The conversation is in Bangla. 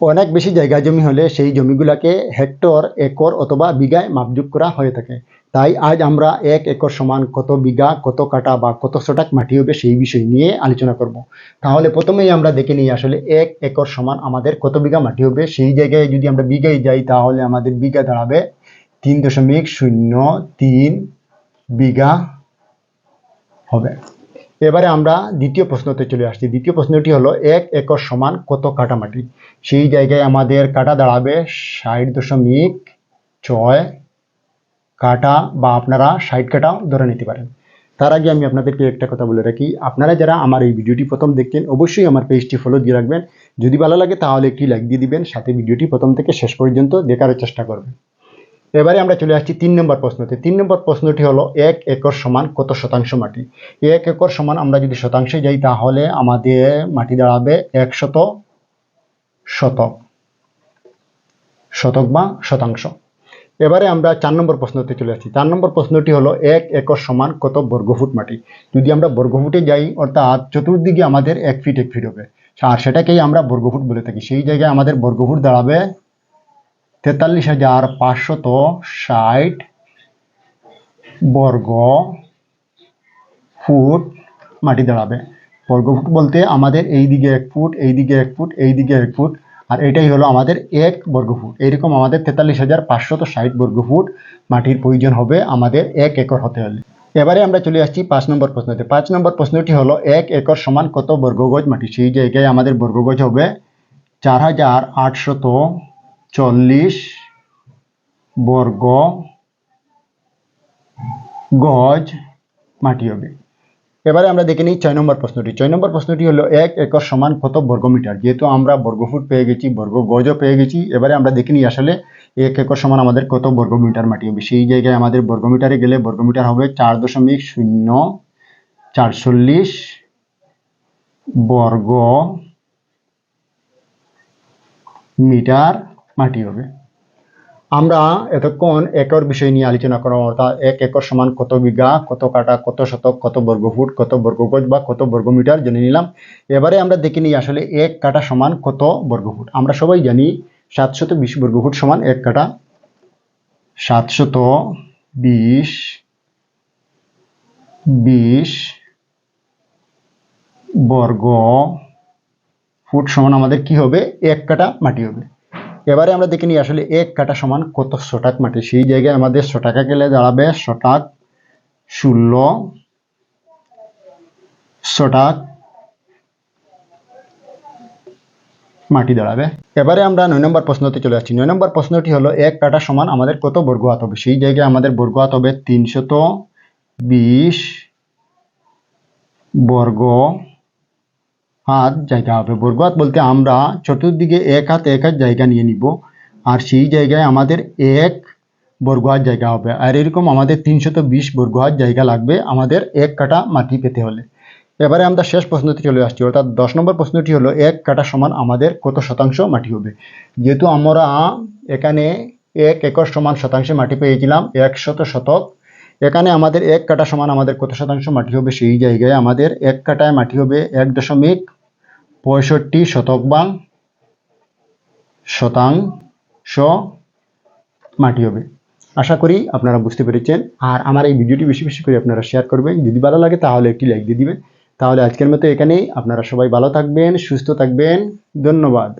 অনেক বেশি জায়গা জমি হলে সেই জমিগুলোকে হেক্টর, একর অথবা বিঘায় মাপযোগ করা হয়ে থাকে। তাই আজ আমরা এক একর সমান কত বিঘা, কত কাটা বা কত শতাক মাটি হবে সেই বিষয় নিয়ে আলোচনা করব। তাহলে প্রথমেই আমরা দেখে নিই আসলে এক একর সমান আমাদের কত বিঘা মাটি হবে। সেই জায়গায় যদি আমরা বিঘায় যাই তাহলে আমাদের বিঘা দাঁড়াবে তিন দশমিক শূন্য তিন বিঘা হবে। এবারে আমরা দ্বিতীয় প্রশ্নতে চলে আসছি। দ্বিতীয় প্রশ্নটি হলো, এক একর সমান কত কাটা মাটি সেই জায়গায় আমাদের কাটা দাঁড়াবে ষাট দশমিক ছয় কাটা বা আপনারা ষাট কাটাও ধরে নিতে পারেন। তার আগে আমি আপনাদেরকে একটা কথা বলে রাখি। আপনারা যারা আমার এই ভিডিওটি প্রথম দেখছেন, অবশ্যই আমার পেজটি ফলো দিয়ে রাখবেন। যদি ভালো লাগে তাহলে একটি লাইক দিয়ে দিবেন, সাথে ভিডিওটি প্রথম থেকে শেষ পর্যন্ত দেখার চেষ্টা করবেন। এবারে আমরা চলে আসছি তিন নম্বর প্রশ্নতে। তিন নম্বর প্রশ্নটি হলো, এক একর সমান কত শতাংশ মাটি? এক একর সমান আমরা যদি শতাংশে যাই, তাহলে আমাদের মাটি দাঁড়াবে একশত শতক। শতক বা শতাংশ। এবারে আমরা চার নম্বর প্রশ্নতে চলে আসছি। চার নম্বর প্রশ্নটি হলো, এক একর সমান কত বর্গফুট মাটি? যদি আমরা বর্গফুটে যাই, অর্থাৎ চতুর্দিকে আমাদের এক ফিট এক ফিট হবে। আর সেটাকেই আমরা বর্গফুট বলে থাকি। সেই জায়গায় আমাদের বর্গফুট দাঁড়াবে তেতাল্লিশ হাজার পাঁচশত ষাট বর্গ ফুট মাটি দাঁড়াবে। বর্গফুট বলতে আমাদের এই দিকে এক ফুট এই দিকে এক ফুট এই দিকে এক ফুট, আর এটাই হলো আমাদের এক বর্গফুট এইরকম আমাদের তেতাল্লিশ হাজার পাঁচশত ষাট বর্গফুট মাটির প্রয়োজন হবে আমাদের এক একর হতে হলে। এবারে আমরা চলে আসছি পাঁচ নম্বর প্রশ্নতে। পাঁচ নম্বর প্রশ্নটি হলো, এক একর সমান কত বর্গগজ মাটি? সেই জায়গায় আমাদের বর্গগজ হবে চার হাজার আটশত চল্লিশ বর্গ গজ মাটি হবে। এবারে আমরা দেখে নিই ছয় নম্বর প্রশ্নটি। ছয় নম্বর প্রশ্নটি হলো এক একর সমান কত বর্গমিটার? যেহেতু আমরা বর্গফুট পেয়ে গেছি, বর্গ গজও পেয়ে গেছি, এবারে আমরা দেখে নিই আসলে এক একর সমান আমাদের কত বর্গমিটার মাটি হবে। সেই জায়গায় আমাদের বর্গমিটারে গেলে বর্গমিটার হবে চার দশমিক শূন্য চারচল্লিশ বর্গ মিটার। মাটি হবে। আমরা এতক্ষণ একর বিষয় নিয়ে আলোচনা করলাম, অর্থাৎ এক একর সমান কত বিঘা, কত কাটা কত শতক, কত বর্গফুট কত বর্গগজ বা কত বর্গমিটার জেনে নিলাম। এবারে আমরা দেখে নিই আসলে এক কাটা সমান কত বর্গফুট আমরা সবাই জানি সাতশত বিশ বর্গফুট সমান এক কাটা সাতশত বিশ বিশ বর্গ ফুট সমান আমাদের কি হবে? এক কাটা মাটি হবে। এবারে আমরা দেখে নিই আসলে এক কাটা সমান কত শটাক মাটি। সেই জায়গায় আমাদের শটাকা গেলে দাঁড়াবে শটাক ষোলো শটাক মাটি দাঁড়াবে। এবারে আমরা নয় নম্বর প্রশ্নতে চলে আসছি। নয় নম্বর প্রশ্নটি হলো, এক কাটা সমান আমাদের কত বর্গ হাত হবে সেই জায়গায় আমাদের বর্গ হাত হবে তিনশত বিশ বর্গ হাত জায়গা হবে। বর্গহাত বলতে আমরা চতুর্দিকে এক হাত এক হাত জায়গা নিয়ে নিব। আর সেই জায়গায় আমাদের এক বর্গহাত জায়গা হবে। আর এরকম আমাদের তিনশত বিশ বর্গহাত জায়গা লাগবে আমাদের এক কাটা মাটি পেতে হলে। এবারে আমরা শেষ প্রশ্নটি চলে আসছি। অর্থাৎ দশ নম্বর প্রশ্নটি হলো, এক কাটা সমান আমাদের কত শতাংশ মাটি হবে? যেহেতু আমরা এখানে এক একর সমান শতাংশে মাটি পেয়েছিলাম, একশত শতক। এখানে আমাদের এক কাটা সমান আমাদের কত শতাংশ মাটি হবে? সেই জায়গায় আমাদের এক কাটায় মাটি হবে এক দশমিক পঁয়ষট্টি শতক বা শতাংশ মাটি হবে। আশা করি আপনারা বুঝতে পেরেছেন। আর আমার এই ভিডিওটি বেশি বেশি করে আপনারা শেয়ার করবেন। যদি ভালো লাগে তাহলে একটি লাইক দিয়ে দিবেন। তাহলে আজকের মতো এখানেই। আপনারা সবাই ভালো থাকবেন, সুস্থ থাকবেন। ধন্যবাদ।